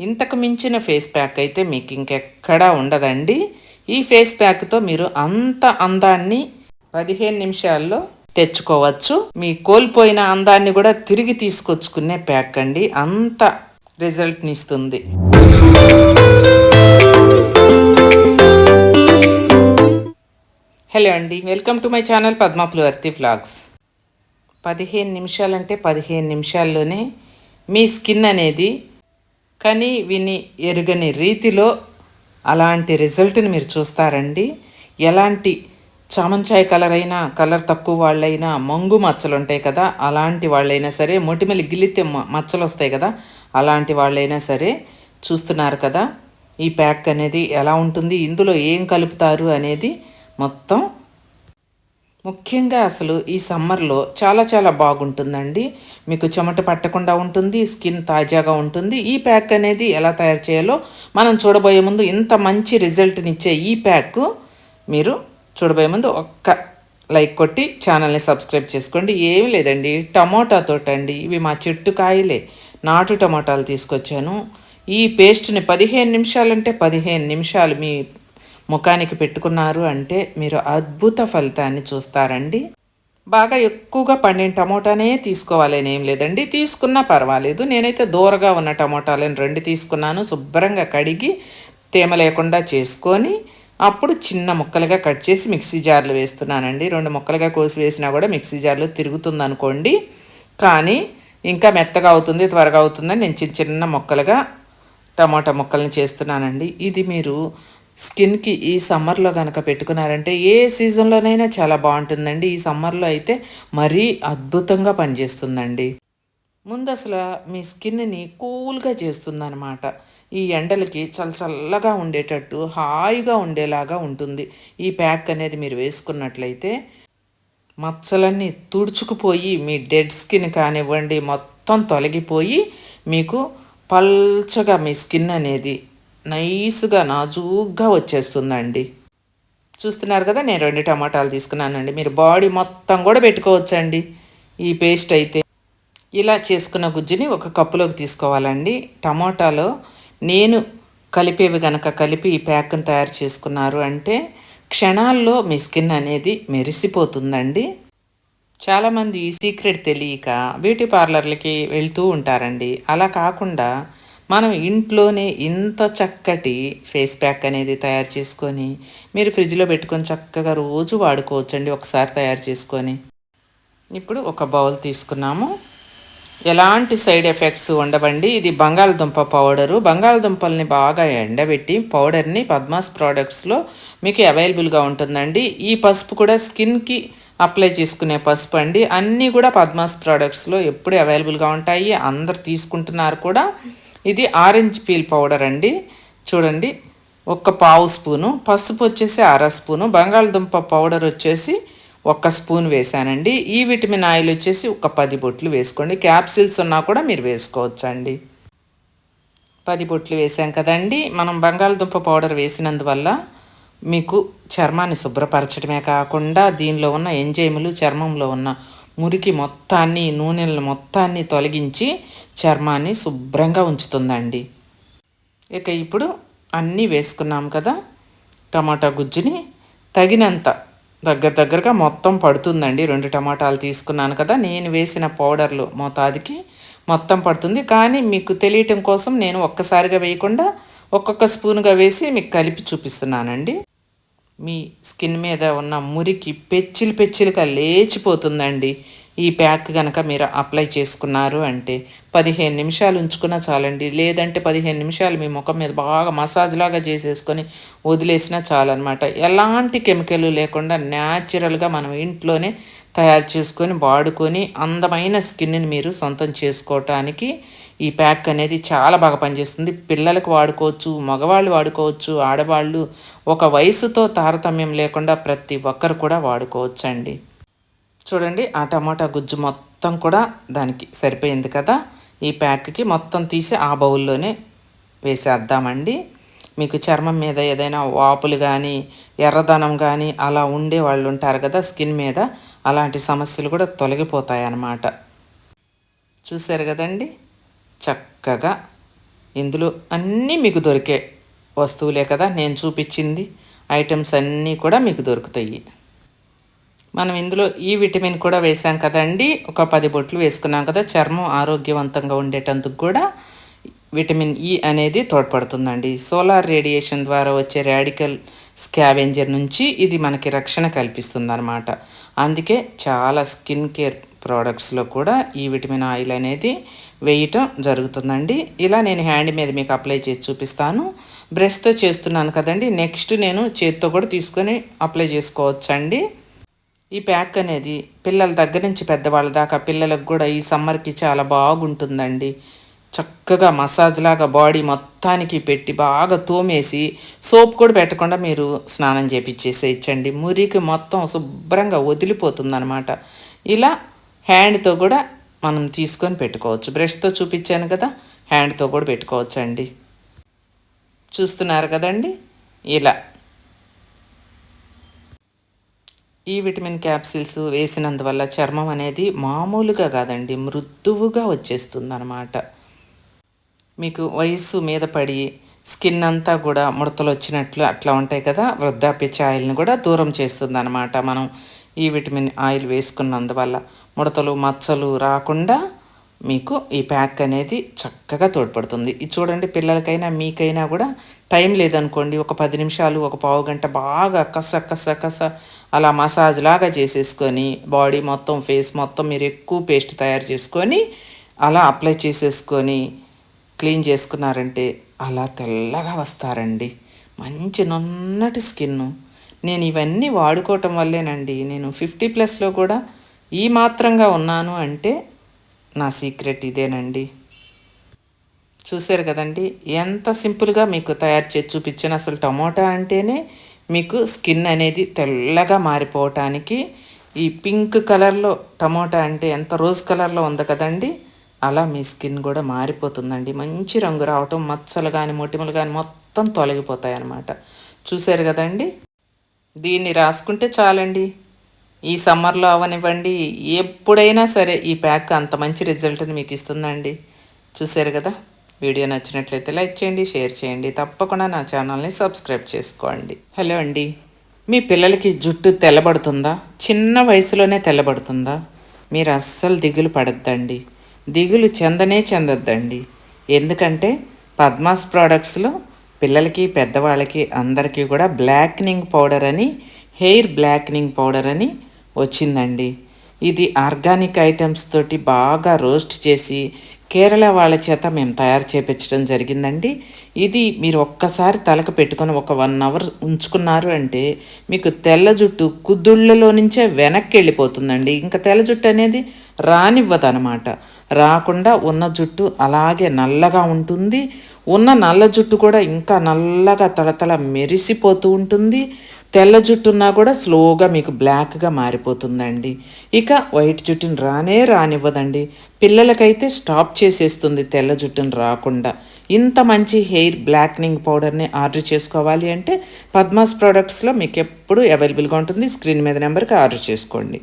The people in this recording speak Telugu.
ఇంతకు మించిన ఫేస్ ప్యాక్ అయితే మీకు ఇంకెక్కడా ఉండదండి. ఈ ఫేస్ ప్యాక్తో మీరు అంత అందాన్ని పదిహేను నిమిషాల్లో తెచ్చుకోవచ్చు. మీ కోల్పోయిన అందాన్ని కూడా తిరిగి తీసుకొచ్చుకునే ప్యాక్ అండి. అంత రిజల్ట్ని ఇస్తుంది. హలో అండి. Welcome to my channel Padma Pulavarthi vlogs పదిహేను నిమిషాలంటే పదిహేను నిమిషాల్లోనే మీ స్కిన్ అనేది కానీ విని ఎరుగని రీతిలో అలాంటి రిజల్ట్ని మీరు చూస్తారండి. ఎలాంటి చామంచాయ కలర్ అయినా కలర్ తక్కువ వాళ్ళైనా మంగు మచ్చలు ఉంటాయి కదా అలాంటి వాళ్ళైనా సరే మొటిమలి గిల్లితే మచ్చలు వస్తాయి కదా అలాంటి వాళ్ళైనా సరే చూస్తున్నారు కదా ఈ ప్యాక్ అనేది ఎలా ఉంటుంది ఇందులో ఏం కలుపుతారు అనేది మొత్తం ముఖ్యంగా అసలు ఈ సమ్మర్లో చాలా చాలా బాగుంటుందండి. మీకు చెమట పట్టకుండా ఉంటుంది స్కిన్ తాజాగా ఉంటుంది. ఈ ప్యాక్ అనేది ఎలా తయారు చేయాలో మనం చూడబోయే ముందు ఇంత మంచి రిజల్ట్నిచ్చే ఈ ప్యాక్ మీరు చూడబోయే ముందు ఒక్క లైక్ కొట్టి ఛానల్ని సబ్స్క్రైబ్ చేసుకోండి. ఏమి లేదండి. టమోటా తోటండి. ఇవి మా చెట్టు కాయలే. నాటు టమోటాలు తీసుకొచ్చాను. ఈ పేస్ట్ని పదిహేను నిమిషాలంటే పదిహేను నిమిషాలు మీ ముఖానికి పెట్టుకున్నారు అంటే మీరు అద్భుత ఫలితాన్ని చూస్తారండి. బాగా ఎక్కువగా పండిన టమోటానే తీసుకోవాలని ఏం లేదండి. తీసుకున్నా పర్వాలేదు. నేనైతే దూరగా ఉన్న టమోటాలను రెండు తీసుకున్నాను. శుభ్రంగా కడిగి తేమ లేకుండా చేసుకొని అప్పుడు చిన్న ముక్కలుగా కట్ చేసి మిక్సీ జార్లు వేస్తున్నానండి. రెండు ముక్కలుగా కోసి వేసినా కూడా మిక్సీ జార్లు తిరుగుతుంది అనుకోండి. కానీ ఇంకా మెత్తగా అవుతుంది త్వరగా అవుతుందని నేను చిన్న చిన్న ముక్కలుగా టమాటా ముక్కల్ని చేస్తున్నానండి. ఇది మీరు స్కిన్కి ఈ సమ్మర్లో కనుక పెట్టుకున్నారంటే ఏ సీజన్లోనైనా చాలా బాగుంటుందండి. ఈ సమ్మర్లో అయితే మరీ అద్భుతంగా పనిచేస్తుందండి. ముందు అసలు మీ స్కిన్ని కూల్గా చేస్తుందన్నమాట. ఈ ఎండలకి చల్ల చల్లగా ఉండేటట్టు హాయిగా ఉండేలాగా ఉంటుంది. ఈ ప్యాక్ అనేది మీరు వేసుకున్నట్లయితే మచ్చలన్నీ తుడుచుకుపోయి మీ డెడ్ స్కిన్ కానివ్వండి మొత్తం తొలగిపోయి మీకు పల్చగా మీ స్కిన్ అనేది నైస్గా నాజూగ్గా వచ్చేస్తుందండి. చూస్తున్నారు కదా నేను రెండు టమాటాలు తీసుకున్నానండి. మీరు బాడీ మొత్తం కూడా పెట్టుకోవచ్చండి. ఈ పేస్ట్ అయితే ఇలా చేసుకున్న గుజ్జుని ఒక కప్పులోకి తీసుకోవాలండి. టమాటాలో నేను కలిపేవి గనక కలిపి ఈ ప్యాక్ని తయారు చేసుకున్నారు అంటే క్షణాల్లో మీ స్కిన్ అనేది మెరిసిపోతుందండి. చాలామంది ఈ సీక్రెట్ తెలియక బ్యూటీ పార్లర్లకి వెళ్తూ ఉంటారండి. అలా కాకుండా మనం ఇంట్లోనే ఇంత చక్కటి ఫేస్ ప్యాక్ అనేది తయారు చేసుకొని మీరు ఫ్రిడ్జ్లో పెట్టుకొని చక్కగా రోజు వాడుకోవచ్చండి ఒకసారి తయారు చేసుకొని. ఇప్పుడు ఒక బౌల్ తీసుకున్నాము. ఎలాంటి సైడ్ ఎఫెక్ట్స్ ఉండవండి. ఇది బంగాళదుంప పౌడరు. బంగాళదుంపల్ని బాగా ఎండబెట్టి పౌడర్ని పద్మాస్ ప్రోడక్ట్స్లో మీకు అవైలబుల్గా ఉంటుందండి. ఈ పసుపు కూడా స్కిన్కి అప్లై చేసుకునే పసుపు అండి. అన్నీ కూడా పద్మాస్ ప్రోడక్ట్స్లో ఎప్పుడు అవైలబుల్గా ఉంటాయి. అందరు తీసుకుంటున్నారు కూడా. ఇది ఆరెంజ్ పీల్ పౌడర్ అండి. చూడండి ఒక పావు స్పూను. పసుపు వచ్చేసి అర స్పూను. బంగాళదుంప పౌడర్ వచ్చేసి ఒక్క స్పూన్ వేసానండి ఈ విటమిన్ ఆయిల్ వచ్చేసి ఒక పది బొట్లు వేసుకోండి. క్యాప్సిల్స్ ఉన్నా కూడా మీరు వేసుకోవచ్చండి. పది బొట్లు వేసాం కదండి. మనం బంగాళదుంప పౌడర్ వేసినందువల్ల మీకు చర్మాన్ని శుభ్రపరచడమే కాకుండా దీనిలో ఉన్న ఎంజైములు చర్మంలో ఉన్న మురికి మొత్తాన్ని నూనెలను మొత్తాన్ని తొలగించి చర్మాన్ని శుభ్రంగా ఉంచుతుందండి. ఇక ఇప్పుడు అన్నీ వేసుకున్నాం కదా టమాటా గుజ్జుని తగినంత దగ్గర దగ్గరగా మొత్తం పడుతుందండి. రెండు టమాటాలు తీసుకున్నాను కదా నేను వేసిన పౌడర్లు మోతాదుకి మొత్తం పడుతుంది. కానీ మీకు తెలియటం కోసం నేను ఒక్కసారిగా వేయకుండా ఒక్కొక్క స్పూన్గా వేసి మీకు కలిపి చూపిస్తున్నానండి. మీ స్కిన్ మీద ఉన్న మురికి పెచ్చిలు పెచ్చిలుగా లేచిపోతుందండి. ఈ ప్యాక్ కనుక మీరు అప్లై చేసుకున్నారు అంటే పదిహేను నిమిషాలు ఉంచుకున్నా చాలండి. లేదంటే పదిహేను నిమిషాలు మీ ముఖం మీద బాగా మసాజ్ లాగా చేసేసుకొని వదిలేసినా చాలన్నమాట. ఎలాంటి కెమికల్ లేకుండా న్యాచురల్గా మనం ఇంట్లోనే తయారు చేసుకొని వాడుకొని అందమైన స్కిన్ని మీరు సొంతం చేసుకోవటానికి ఈ ప్యాక్ అనేది చాలా బాగా పనిచేస్తుంది. పిల్లలకు వాడుకోవచ్చు మగవాళ్ళు వాడుకోవచ్చు ఆడవాళ్ళు ఒక వయసుతో తారతమ్యం లేకుండా ప్రతి ఒక్కరు కూడా వాడుకోవచ్చు అండి చూడండి ఆ టమాటా గుజ్జు మొత్తం కూడా దానికి సరిపోయింది కదా. ఈ ప్యాక్కి మొత్తం తీసి ఆ బౌల్లోనే వేసేద్దామండి. మీకు చర్మం మీద ఏదైనా వాపులు కానీ ఎర్రదనం కానీ అలా ఉండే వాళ్ళు ఉంటారు కదా స్కిన్ మీద అలాంటి సమస్యలు కూడా తొలగిపోతాయి అన్నమాట చూశారు కదండి? చక్కగా ఇందులో అన్నీ మీకు దొరికే వస్తువులే కదా నేను చూపించింది. ఐటమ్స్ అన్నీ కూడా మీకు దొరుకుతాయి. మనం ఇందులో ఈ విటమిన్ కూడా వేసాం కదండి. ఒక పది బొట్లు వేసుకున్నాం కదా చర్మం ఆరోగ్యవంతంగా ఉండేటందుకు కూడా విటమిన్ ఈ అనేది తోడ్పడుతుందండి. సోలార్ రేడియేషన్ ద్వారా వచ్చే రాడికల్ స్కావెంజర్ నుంచి ఇది మనకి రక్షణ కల్పిస్తుంది అందుకే చాలా స్కిన్ కేర్ ప్రోడక్ట్స్లో కూడా ఈ విటమిన్ ఆయిల్ అనేది వేయటం జరుగుతుందండి. ఇలా నేను హ్యాండ్ మీద మీకు అప్లై చేసి చూపిస్తాను. బ్రష్తో చేస్తున్నాను కదండి. నెక్స్ట్ నేను చేతితో కూడా తీసుకొని అప్లై చేసుకోవచ్చండి. ఈ ప్యాక్ అనేది పిల్లల దగ్గర నుంచి పెద్దవాళ్ళ దాకా పిల్లలకు కూడా ఈ సమ్మర్కి చాలా బాగుంటుందండి. చక్కగా మసాజ్ లాగా బాడీ మొత్తానికి పెట్టి బాగా తోమేసి సోప్ కూడా పెట్టకుండా మీరు స్నానం చేపించేసేయచ్చండి మురికి మొత్తం శుభ్రంగా వదిలిపోతుందనమాట ఇలా హ్యాండ్తో కూడా మనం తీసుకొని పెట్టుకోవచ్చు. బ్రష్తో చూపించాను కదా హ్యాండ్తో కూడా పెట్టుకోవచ్చు అండి చూస్తున్నారు కదండి? ఇలా. ఈ విటమిన్ క్యాప్సిల్స్ వేసినందువల్ల చర్మం అనేది మామూలుగా కాదండి మృదువుగా వచ్చేస్తుంది అనమాట మీకు వయస్సు మీద పడి స్కిన్ అంతా కూడా ముడతలు వచ్చినట్లు అట్లా ఉంటాయి కదా వృద్ధాప్య ఛాయల్ని కూడా దూరం చేస్తుంది అనమాట మనం ఈ విటమిన్ ఆయిల్ వేసుకున్నందువల్ల. ముడతలు మచ్చలు రాకుండా మీకు ఈ ప్యాక్ అనేది చక్కగా తోడ్పడుతుంది. ఇది చూడండి పిల్లలకైనా మీకైనా కూడా టైం లేదనుకోండి ఒక పది నిమిషాలు ఒక పావు గంట బాగా కస కస కస అలా మసాజ్ లాగా చేసేసుకొని బాడీ మొత్తం ఫేస్ మొత్తం మీరు ఎక్కువ పేస్ట్ తయారు చేసుకొని అలా అప్లై చేసేసుకొని క్లీన్ చేసుకున్నారంటే అలా తెల్లగా వస్తారండి. మంచి నున్నటి స్కిన్ నేను ఇవన్నీ వాడుకోవటం వల్లేనండి. నేను ఫిఫ్టీ ప్లస్లో కూడా ఈ మాత్రంగా ఉన్నాను అంటే నా సీక్రెట్ ఇదేనండి. చూశారు కదండి ఎంత సింపుల్గా మీకు తయారు చేసి చూపించాను. అసలు టమోటా అంటేనే మీకు స్కిన్ అనేది తెల్లగా మారిపోవటానికి ఈ పింక్ కలర్లో టమోటా అంటే ఎంత రోజ్ కలర్లో ఉంది కదండి అలా మీ స్కిన్ కూడా మారిపోతుందండి. మంచి రంగు రావటం మచ్చలు కానీ మొటిమలు కానీ మొత్తం తొలగిపోతాయి అన్నమాట చూశారు కదండి దీన్ని రాసుకుంటే చాలండి. ఈ సమ్మర్లో అవనివ్వండి. ఎప్పుడైనా సరే ఈ ప్యాక్ అంత మంచి రిజల్ట్ని మీకు ఇస్తుందండి. చూశారు కదా? వీడియో నచ్చినట్లయితే లైక్ చేయండి షేర్ చేయండి. తప్పకుండా నా ఛానల్ని సబ్స్క్రైబ్ చేసుకోండి. హలో అండి. మీ పిల్లలకి జుట్టు తెల్లబడుతుందా? చిన్న వయసులోనే తెల్లబడుతుందా? మీరు అస్సలు దిగులు పడద్దండి. దిగులు చెందనే చెందొద్దండి. ఎందుకంటే పద్మాస్ ప్రోడక్ట్స్లో పిల్లలకి పెద్దవాళ్ళకి అందరికీ కూడా బ్లాక్నింగ్ పౌడర్ అని హెయిర్ బ్లాక్నింగ్ పౌడర్ అని వచ్చిందండి. ఇది ఆర్గానిక్ ఐటమ్స్ తోటి బాగా రోస్ట్ చేసి కేరళ వాళ్ళ చేత మేము తయారు చేపించడం జరిగిందండి. ఇది మీరు ఒక్కసారి తలకు పెట్టుకొని ఒక వన్ అవర్ ఉంచుకున్నారు అంటే మీకు తెల్ల జుట్టు కుదుళ్ళలో నుంచే వెనక్కి వెళ్ళిపోతుందండి. ఇంకా తెల్ల జుట్టు అనేది రానివ్వదనమాట రాకుండా ఉన్న జుట్టు అలాగే నల్లగా ఉంటుంది. ఉన్న నల్ల జుట్టు కూడా ఇంకా నల్లగా తలతల మెరిసిపోతూ ఉంటుంది. తెల్ల జుట్టున్నా కూడా స్లోగా మీకు బ్లాక్గా మారిపోతుందండి. ఇక వైట్ జుట్టుని రానే రానివ్వదండి. పిల్లలకైతే స్టాప్ చేసేస్తుంది తెల్ల జుట్టుని రాకుండా. ఇంత మంచి హెయిర్ బ్లాక్నింగ్ పౌడర్ని ఆర్డర్ చేసుకోవాలి అంటే పద్మాస్ ప్రోడక్ట్స్లో మీకు ఎప్పుడు అవైలబుల్గా ఉంటుంది. స్క్రీన్ మీద నెంబర్కి ఆర్డర్ చేసుకోండి.